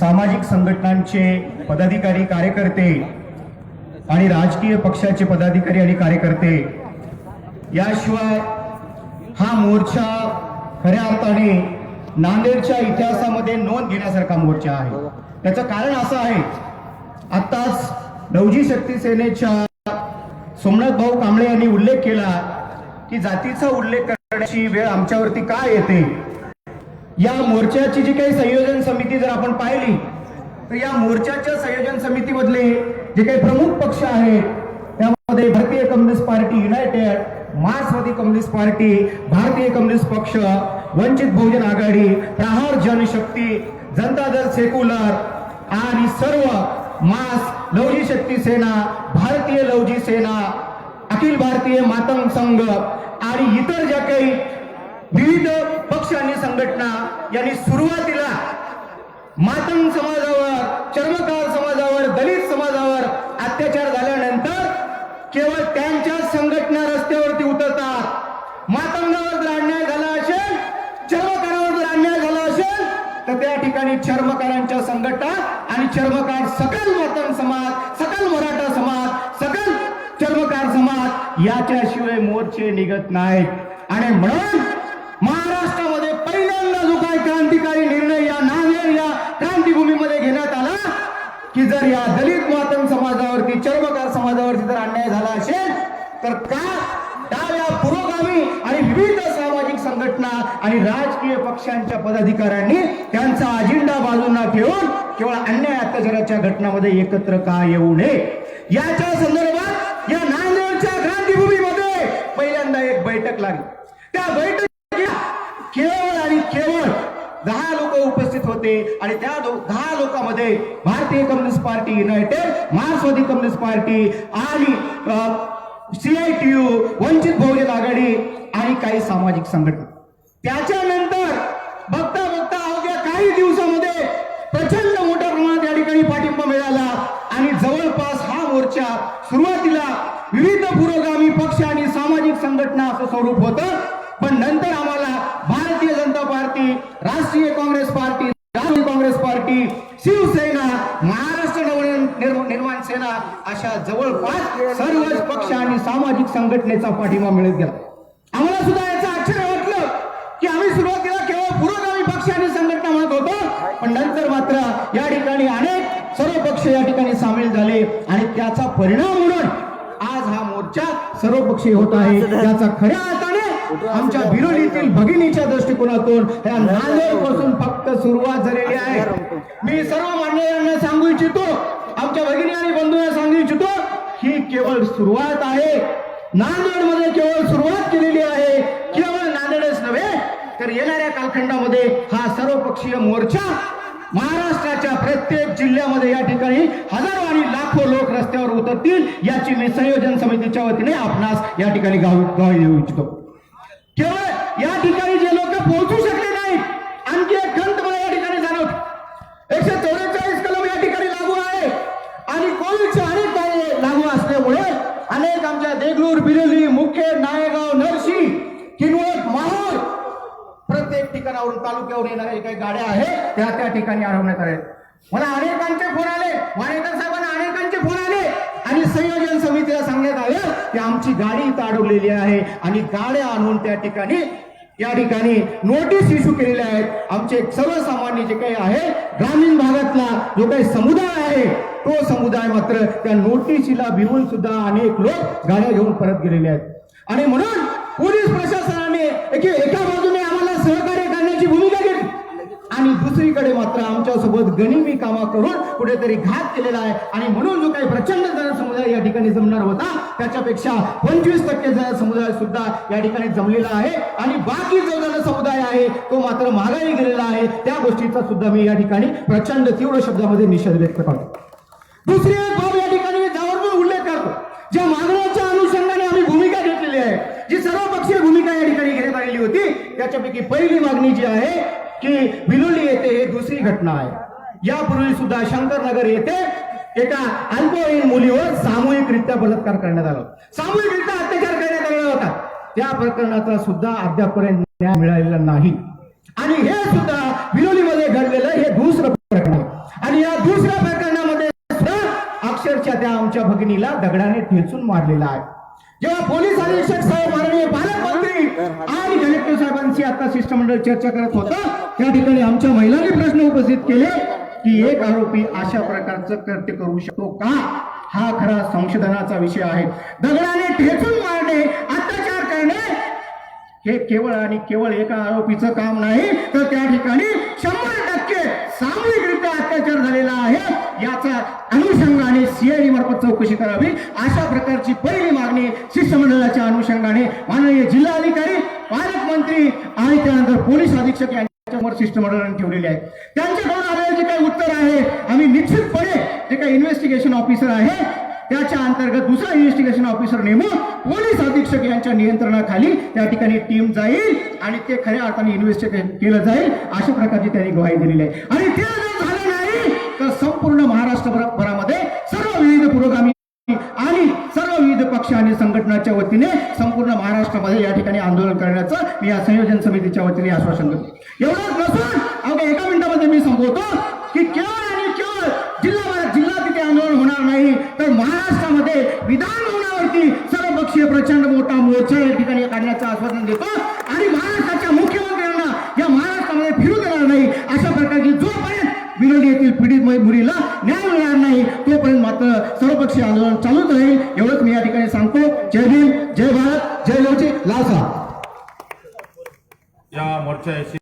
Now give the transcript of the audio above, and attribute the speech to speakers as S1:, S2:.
S1: सामाजिक संघटनांचे पदाधिकारी कार्यकर्ते आणि राजकीय पक्षाचे पदाधिकारी आणि कार्यकर्ते याशिवाय हा मोर्चा खऱ्या अर्थाने नांदेडच्या इतिहासामध्ये नोंद घेण्यासारखा मोर्चा आहे. त्याचं कारण असं आहे आत्ताच नवजी शक्ती सेनेच्या सोमनाथ भाऊ कांबळे यांनी उल्लेख केला की जातीचा उल्लेख करण्याची वेळ आमच्यावरती का येते? या मोर्चाची जी काही संयोजन समिती जर आपण पाहिली तर या मोर्चाच्या संयोजन समितीमधले जे काही प्रमुख पक्ष आहेत त्यामध्ये भारतीय कम्युनिस्ट पार्टी युनायटेड मार्क्सवादी कम्युनिस्ट पार्टी भारतीय कम्युनिस्ट पक्ष वंचित बहुजन आघाडी प्रहार जनशक्ती जनता दल सेक्युलर आणि सर्व मास लवजी शक्ती सेना भारतीय लवजी सेना अखिल भारतीय मातंग संघ आणि इतर ज्या काही विविध पक्ष आणि संघटना यांनी सुरुवातीला मातंग समाजावर चर्मकार समाजावर दलित समाजावर अत्याचार झाल्यानंतर केवळ त्यांच्या संघटना रस्त्यावरती उतरतात. मातंगावर जर अन्याय झाला असेल चर्मकारावर जर अन्याय झाला असेल तर त्या ठिकाणी चर्मकारांच्या संघटना आणि चर्मकार सकल मातंग समाज सकल मराठा समाज सकल चर्मकार समाज याच्याशिवाय मोर्चे निघत नाहीत. आणि म्हणून महाराष्ट्रामध्ये पहिल्यांदा जो काही क्रांतिकारी निर्णय या नांदेड या क्रांतीभूमीमध्ये घेण्यात आला की जर या दलित मातंग समाजावरती चर्मकार समाजावरती जर अन्याय झाला असेल तर का डाव्या पुरोगामी आणि विविध सामाजिक संघटना आणि राजकीय पक्षांच्या पदाधिकाऱ्यांनी त्यांचा अजेंडा बाजूला ठेवून केवळ अन्याय अत्याचाराच्या घटनामध्ये एकत्र का येऊ नये? याच्या संदर्भात या नांदेडच्या क्रांतीभूमीमध्ये पहिल्यांदा एक बैठक लागली. त्या बैठकीला केवळ आणि केवळ दहा लोक उपस्थित होते आणि त्या दहा लोकांमध्ये भारतीय कम्युनिस्ट पार्टी युनायटेड मार्क्सवादी कम्युनिस्ट पार्टी आणि सीआयटीयू वंचित बहुजन आघाडी आणि काही सामाजिक संघटना. त्याच्यानंतर बघता बघता अवघ्या काही दिवसामध्ये प्रचंड मोठ्या प्रमाणात या ठिकाणी पाठिंबा मिळाला आणि जवळपास हा मोर्चा सुरुवातीला विविध पुरोगामी पक्ष आणि सामाजिक संघटना असं स्वरूप होतं. पण नंतर आम्हाला party Rashtriya Congress party Rashtriya Congress party Shiv Sena Maharashtra Navnirman Nirman Sena अशा जवळपास सर्वच पक्ष आणि सामाजिक संघटनेचा पाठिंबा मिळत गेला. आम्हाला सुद्धा याचं आश्चर्य वाटलं की आम्ही सुरुवातीला केवळ पुरोगामी पक्ष आणि संघटना म्हणत होतो पण नंतर मात्र या ठिकाणी अनेक सर्व पक्ष या ठिकाणी सामील झाले आणि त्याचा परिणाम म्हणून आज हा मोर्चा सर्वपक्षीय होत आहे त्याचा खऱ्या अर्थाने आमच्या बिरोलीतील भगिनीच्या दृष्टिकोनातून या नांदेडपासून फक्त सुरुवात झालेली आहे. मी सर्व मान्यवरांना सांगू इच्छितो आमच्या भगिनी आणि बंधूंना सांगू इच्छितो ही केवळ सुरुवात आहे. नांदेडमध्ये केवळ सुरुवात केलेली आहे. केवळ नांदेडच नव्हे तर येणाऱ्या कालखंडामध्ये हा सर्वपक्षीय मोर्चा महाराष्ट्राच्या प्रत्येक जिल्ह्यामध्ये या ठिकाणी हजारो आणि लाखो लोक रस्त्यावर उतरतील याची मी संयोजन समितीच्या वतीने आपणास या ठिकाणी गाव गावी देऊ इच्छितो. या ठिकाणी जे लोक पोहोचू शकले नाहीत आणखी एक खंत मला या ठिकाणी जाणवत. एकशे चौवेचाळीस कलम या ठिकाणी लागू आहे. आणि कोविडचे अनेक कायदे लागू असल्यामुळे अनेक आमच्या देगलूर बिरोली मुख्य नायगाव नरशी किनवट माहूर प्रत्येक ठिकाणावरून तालुक्यावर येणाऱ्या काही गाड्या आहेत त्या त्या ठिकाणी अडवण्यात आल्या. मला अनेकांचे फोन आले वाडेकर साहेबांना अनेकांचे फोन आले. आणि संयोजन समितीला सांगण्यात आलं की आमची गाडी इथं अडवलेली आहे आणि गाड्या आणून त्या ठिकाणी या ठिकाणी नोटीस इश्यू केलेल्या आहेत. आमचे सर्वसामान्य जे काही आहे ग्रामीण भागातला जो काही समुदाय आहे तो समुदाय मात्र त्या नोटीसीला भिवून सुद्धा अनेक लोक गाड्या घेऊन परत गेलेले आहेत. आणि म्हणून पोलीस प्रशासनाने एका बाजूने आम्हाला सहकार्य करण्याची भूमिका घेतली. दुसरीकडे मात्र आमच्यासोबत गनिमी कामा करून कुठेतरी घात केलेला आहे. आणि म्हणून जो काही प्रचंड जनसमुदाय या ठिकाणी जमणार होता त्याच्यापेक्षा पंचवीस टक्के जनसमुदाय सुद्धा या ठिकाणी जमलेला आहे. आणि बाकी जो जनसमुदाय आहे तो मात्र महागाई गेलेला आहे. त्या गोष्टीचा सुद्धा मी या ठिकाणी प्रचंड तीव्र शब्दामध्ये निषेध व्यक्त करतो. दुसरी एक बाब या ठिकाणी मी जावरपूर उल्लेख करतो. ज्या मागण्याच्या अनुषंगाने आम्ही भूमिका घेतलेली आहे जी सर्वपक्षीय भूमिका या ठिकाणी घेण्यात आलेली होती त्याच्यापैकी पहिली मागणी जी आहे की विलोली येथे हे दुसरी घटना आहे. यापूर्वी सुद्धा शंकरनगर येथे एका अल्पवयीन मुलीवर सामूहिकरित्या बलात्कार करण्यात आला सामूहिकरित्या अत्याचार करण्यात आला होता. त्या प्रकरणाचा सुद्धा अद्यापपर्यंत न्याय मिळालेला नाही. आणि हे सुद्धा विलोलीमध्ये घडलेलं हे दुसरं प्रकरण आणि या दुसऱ्या प्रकरणामध्ये सुद्धा अक्षरशः त्या आमच्या भगिनीला दगडाने ठेचून मारलेला आहे. जेव्हा पोलीस अधीक्षक साहेब माननीय पालकमंत्री आणि कलेक्टर साहेबांची आता शिष्टमंडळ चर्चा करत होतं त्या ठिकाणी आमच्या महिलांनी प्रश्न उपस्थित केले की एक आरोपी अशा प्रकारचं कृत्य करू शकतो का? हा खरा संशोधनाचा विषय आहे. दगडाने ठेचून मारणे अत्याचार करणे हे केवळ आणि केवळ एका आरोपीचं काम नाही तर पालकमंत्री आणि त्यानंतर पोलीस अधीक्षक यांच्यासमोर शिष्टमंडळाने ठेवलेली आहे. त्यांच्याकडून आलेले जे काही उत्तर आहे आम्ही निश्चितपणे जे काही इन्व्हेस्टिगेशन ऑफिसर आहे त्याच्या अंतर्गत दुसरा इन्व्हेस्टिगेशन ऑफिसर नेमून पोलीस अधीक्षक यांच्या नियंत्रणाखाली त्या ठिकाणी टीम जाईल आणि ते खऱ्या अर्थाने इन्व्हेस्टिगेशन केलं जाईल अशा प्रकारची त्यांनी ग्वाही दिलेली आहे. आणि ते जर झालं नाही तर संपूर्ण महाराष्ट्रभर विविध पक्ष आणि संघटनाच्या वतीने संपूर्ण महाराष्ट्रामध्ये या ठिकाणी आंदोलन करण्याचं मी या संयोजन समितीच्या वतीने आश्वासन देतो. एवढंच नसून अवघ्या एका मिनिटामध्ये मी संपवतो की केवळ आणि केवळ जिल्हा जिल्हा तिथे आंदोलन होणार नाही तर महाराष्ट्रामध्ये विधानभवनावरती सर्वपक्षीय प्रचंड मोठा मोर्चा या ठिकाणी काढण्याचं आश्वासन देतो. आणि विरोधी पीडित मुलीला न्याय मिळणार नाही. तोपर्यंत मात्र सर्वपक्षीय आंदोलन चालूच राहील. एवढंच मी या ठिकाणी सांगतो. जय भीम जय भारत जय लवचिक लाल
S2: या मोर्चाशी